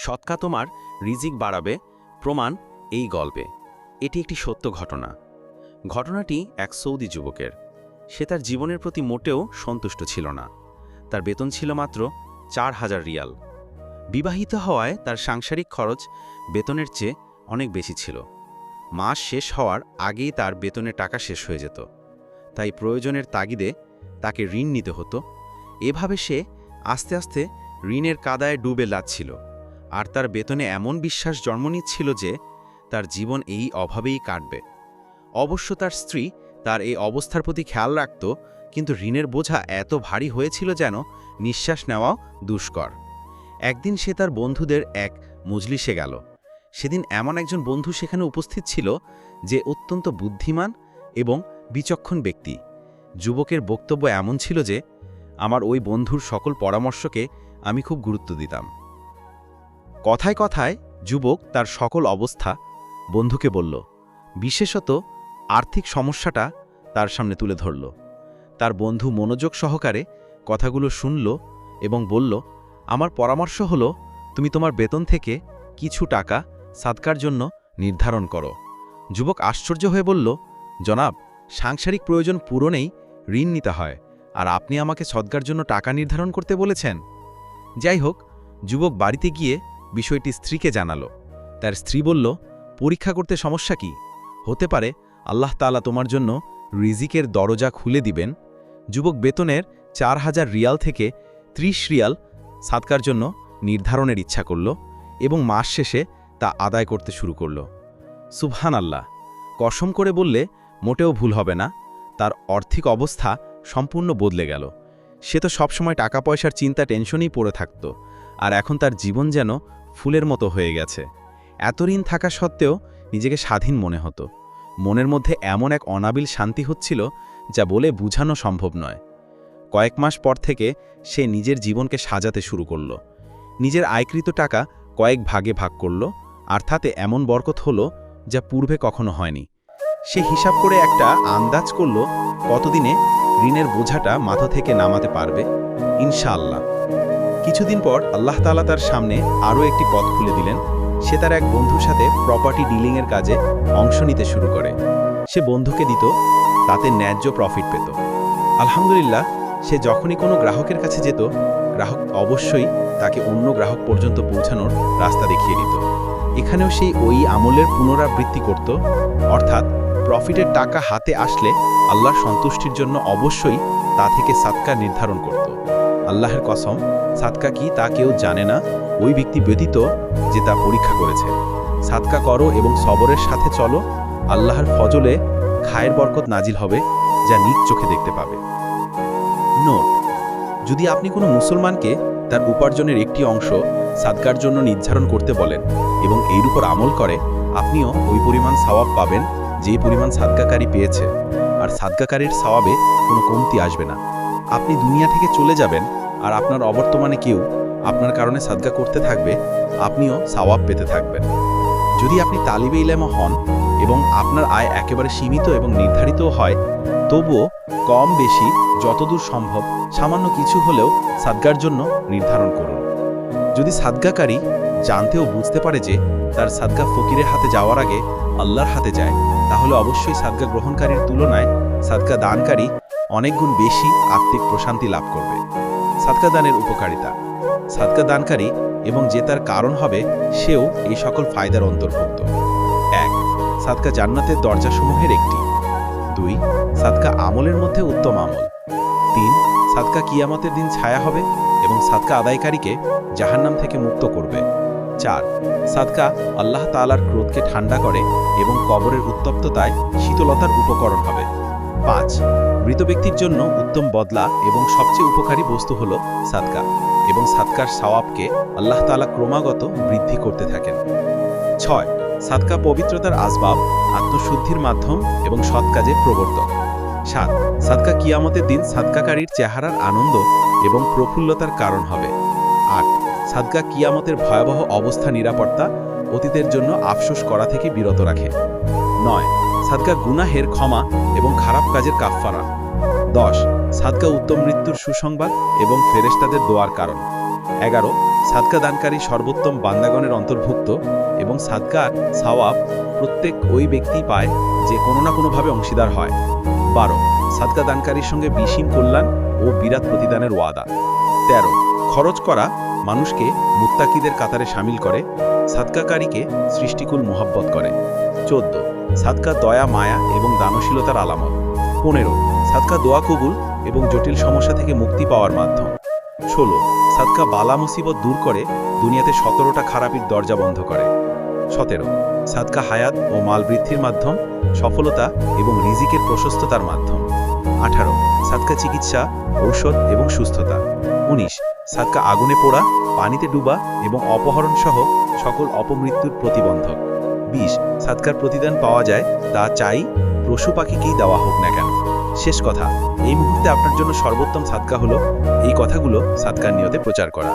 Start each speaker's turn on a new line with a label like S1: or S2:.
S1: সৎকা তোমার রিজিক বাড়াবে, প্রমাণ এই গল্পে। এটি একটি সত্য ঘটনা। ঘটনাটি এক সৌদি যুবকের। সে তার জীবনের প্রতি মোটেও সন্তুষ্ট ছিল না। তার বেতন ছিল মাত্র চার হাজার রিয়াল। বিবাহিত হওয়ায় তার সাংসারিক খরচ বেতনের চেয়ে অনেক বেশি ছিল। মাস শেষ হওয়ার আগেই তার বেতনের টাকা শেষ হয়ে যেত। তাই প্রয়োজনের তাগিদে তাকে ঋণ নিতে হতো। এভাবে সে আস্তে আস্তে ঋণের কাদায় ডুবে লাচ্ছিল আর তার বেতনে এমন বিশ্বাস জন্ম নিচ্ছিল যে তার জীবন এই অভাবেই কাটবে। অবশ্য তার স্ত্রী তার এই অবস্থার প্রতি খেয়াল রাখত, কিন্তু ঋণের বোঝা এত ভারী হয়েছিল যেন নিঃশ্বাস নেওয়াও দুষ্কর। একদিন সে তার বন্ধুদের এক মজলিসে গেল। সেদিন এমন একজন বন্ধু সেখানে উপস্থিত ছিল যে অত্যন্ত বুদ্ধিমান এবং বিচক্ষণ ব্যক্তি। যুবকের বক্তব্য এমন ছিল যে, আমার ওই বন্ধুর সকল পরামর্শকে আমি খুব গুরুত্ব দিতাম। কথায় কথায় যুবক তার সকল অবস্থা বন্ধুকে বলল, বিশেষত আর্থিক সমস্যাটা তার সামনে তুলে ধরল। তার বন্ধু মনোযোগ সহকারে কথাগুলো শুনল এবং বলল, আমার পরামর্শ হলো, তুমি তোমার বেতন থেকে কিছু টাকা সাদকার জন্য নির্ধারণ করো। যুবক আশ্চর্য হয়ে বলল, জনাব, সাংসারিক প্রয়োজন পূরণেই ঋণ নিতে হয়, আর আপনি আমাকে সদকার জন্য টাকা নির্ধারণ করতে বলেছেন? যাই হোক, যুবক বাড়িতে গিয়ে বিষয়টি স্ত্রীকে জানালো। তার স্ত্রী বলল, পরীক্ষা করতে সমস্যা কি? হতে পারে আল্লাহ তাআলা তোমার জন্য রিজিকের দরজা খুলে দিবেন। যুবক বেতনের চার হাজার রিয়াল থেকে ত্রিশ রিয়াল সাদকার জন্য নির্ধারণের ইচ্ছা করল এবং মাস শেষে তা আদায় করতে শুরু করল। সুবহান আল্লাহ কসম করে বললে মোটেও ভুল হবে না। তার আর্থিক অবস্থা সম্পূর্ণ বদলে গেল। সে তো সবসময় টাকা পয়সার চিন্তা, টেনশনেই পড়ে থাকত। আর এখন তার জীবন যেন ফুলের মতো হয়ে গেছে। এত ঋণ থাকা সত্ত্বেও নিজেকে স্বাধীন মনে হতো। মনের মধ্যে এমন এক অনাবিল শান্তি হচ্ছিল যা বলে বুঝানো সম্ভব নয়। কয়েক মাস পর থেকে সে নিজের জীবনকে সাজাতে শুরু করল। নিজের আয়কৃত টাকা কয়েক ভাগে ভাগ করল, আর তাতে এমন বরকত হলো যা পূর্বে কখনো হয়নি। সে হিসাব করে একটা আন্দাজ করল, কতদিনে ঋণের বোঝাটা মাথা থেকে নামাতে পারবে? ইনশাআল্লাহ। কিছুদিন পর আল্লাহ তাআলা তার সামনে আরও একটি পথ খুলে দিলেন। সে তার এক বন্ধুর সাথে প্রপার্টি ডিলিংয়ের কাজে অংশ নিতে শুরু করে। সে বন্ধুকে দিত, তাতে ন্যায্য প্রফিট পেত। আলহামদুলিল্লাহ, সে যখনই কোনো গ্রাহকের কাছে যেত, গ্রাহক অবশ্যই তাকে অন্য গ্রাহক পর্যন্ত পৌঁছানোর রাস্তা দেখিয়ে দিত। এখানেও সেই ওই আমলের পুনরাবৃত্তি করত, অর্থাৎ প্রফিটের টাকা হাতে আসলে আল্লাহর সন্তুষ্টির জন্য অবশ্যই তা থেকে সাতকা নির্ধারণ করত। আল্লাহের কসম সাতকা কি তা কেউ জানে না? ওই ব্যক্তি ব্যতীত যে তা পরীক্ষা করেছে। সাতকা করো এবং সবরের সাথে চলো। আল্লাহর ফজলে খায়ের বরকত নাজিল হবে, যা নিজ চোখে দেখতে পাবে। নোট, যদি আপনি কোনো মুসলমানকে তার উপার্জনের একটি অংশ সাদকার জন্য নির্ধারণ করতে বলেন এবং এর উপর আমল করে, আপনিও ওই পরিমাণ সওয়াব পাবেন যে পরিমাণ সাদকাকারী পেয়েছে। আর সাদকাকারীর সওয়াবে কোনো কমতি আসবে না। আপনি দুনিয়া থেকে চলে যাবেন আর আপনার অবর্তমানে কেউ আপনার কারণে সাদকা করতে থাকবে, আপনিও সওয়াব পেতে থাকবেন। যদি আপনি তালিবে ইলামা হন এবং আপনার আয় একেবারে সীমিত এবং নির্ধারিত হয়, তবুও কম বেশি যতদূর সম্ভব সামান্য কিছু হলেও সাদগার জন্য নির্ধারণ করুন। যদি সাদগাকারী জানতেও বুঝতে পারে যে তার সাদগা ফকিরের হাতে যাওয়ার আগে আল্লাহর হাতে যায়, তাহলে অবশ্যই সাদগা গ্রহণকারীর তুলনায় সাদগা দানকারী অনেক গুণ বেশি আত্মিক প্রশান্তি লাভ করবে। সাদকা দানের উপকারিতা। সাদকা দানকারী এবং যে তার কারণ হবে, সেও এই সকল ফায়দার অন্তর্ভুক্ত। এক, সাদকা জান্নাতের দরজাসমূহের একটি। দুই, সাদকা আমলের মধ্যে উত্তম আমল। তিন, সাদকা কিয়ামতের দিন ছায়া হবে এবং সাদকা আদায়কারীকে জাহান্নাম থেকে মুক্ত করবে। চার, সাদকা আল্লাহ তাআলার ক্রোধকে ঠান্ডা করে এবং কবরের উত্তপ্ততায় শীতলতার উপকরণ হবে। পাঁচ। মৃত ব্যক্তির জন্য উত্তম বদলা এবং সবচেয়ে উপকারী বস্তু হল সাদকা এবং সাদকার সওয়াবকে আল্লাহ তাআলা ক্রমাগত বৃদ্ধি করতে থাকেন। ছয়, সাদকা পবিত্রতার আসবাব, আত্মশুদ্ধির মাধ্যম এবং সৎ কাজের প্রবর্তক। সাত, সাদকা কিয়ামতের দিন সাদকাকারীর চেহারার আনন্দ এবং প্রফুল্লতার কারণ হবে। আট, সাদকা কিয়ামতের ভয়াবহ অবস্থা নিরাপত্তা অতীতের জন্য আফসোস করা থেকে বিরত রাখে। নয় সাদকা গুনাহের ক্ষমা এবং খারাপ কাজের কাফফারা। দশ, সাদকা উত্তম মৃত্যুর সুসংবাদ এবং ফেরেশতাদের দোয়ার কারণ।
S2: এগারো, সাদকা দানকারী সর্বোত্তম বান্দাগণের অন্তর্ভুক্ত এবং সাদকার সাওয়াব প্রত্যেক ওই ব্যক্তি পায় যে কোনো না কোনোভাবে অংশীদার হয়। বারো, সাদকা দানকারীর সঙ্গে বিসীম কল্যাণ ও বিরাট প্রতিদানের ওয়াদা। তেরো, খরচ করা মানুষকে মুত্তাকিদের কাতারে সামিল করে, সাদকাকারীকে সৃষ্টিকুল মোহাব্বত করে। চোদ্দ, সাদকা দয়া, মায়া এবং দানশীলতার আলামত। পনেরো, সাদকা দোয়া কবুল এবং জটিল সমস্যা থেকে মুক্তি পাওয়ার মাধ্যম। ষোলো, সাদকা বালা মুসিবত দূর করে দুনিয়াতে সতেরোটা খারাপির দরজা বন্ধ করে। সতেরো, সাদকা হায়াত ও মাল বৃদ্ধির মাধ্যম, সফলতা এবং রিজিকের প্রশস্ততার মাধ্যম। আঠারো, সাদকা চিকিৎসা, ঔষধ এবং সুস্থতা। উনিশ, সাদকা আগুনে পোড়া, পানিতে ডুবা এবং অপহরণ সহ সকল অপমৃত্যুর প্রতিবন্ধক। বিশ সাদকার প্রতিদান পাওয়া যায়, তা চাই পশু পাখিকেই দেওয়া হোক না কেন। শেষ কথা, এই মুহূর্তে আপনার জন্য সর্বোত্তম সাদকা হলো এই কথাগুলো সাদকার নিয়তে প্রচার করা।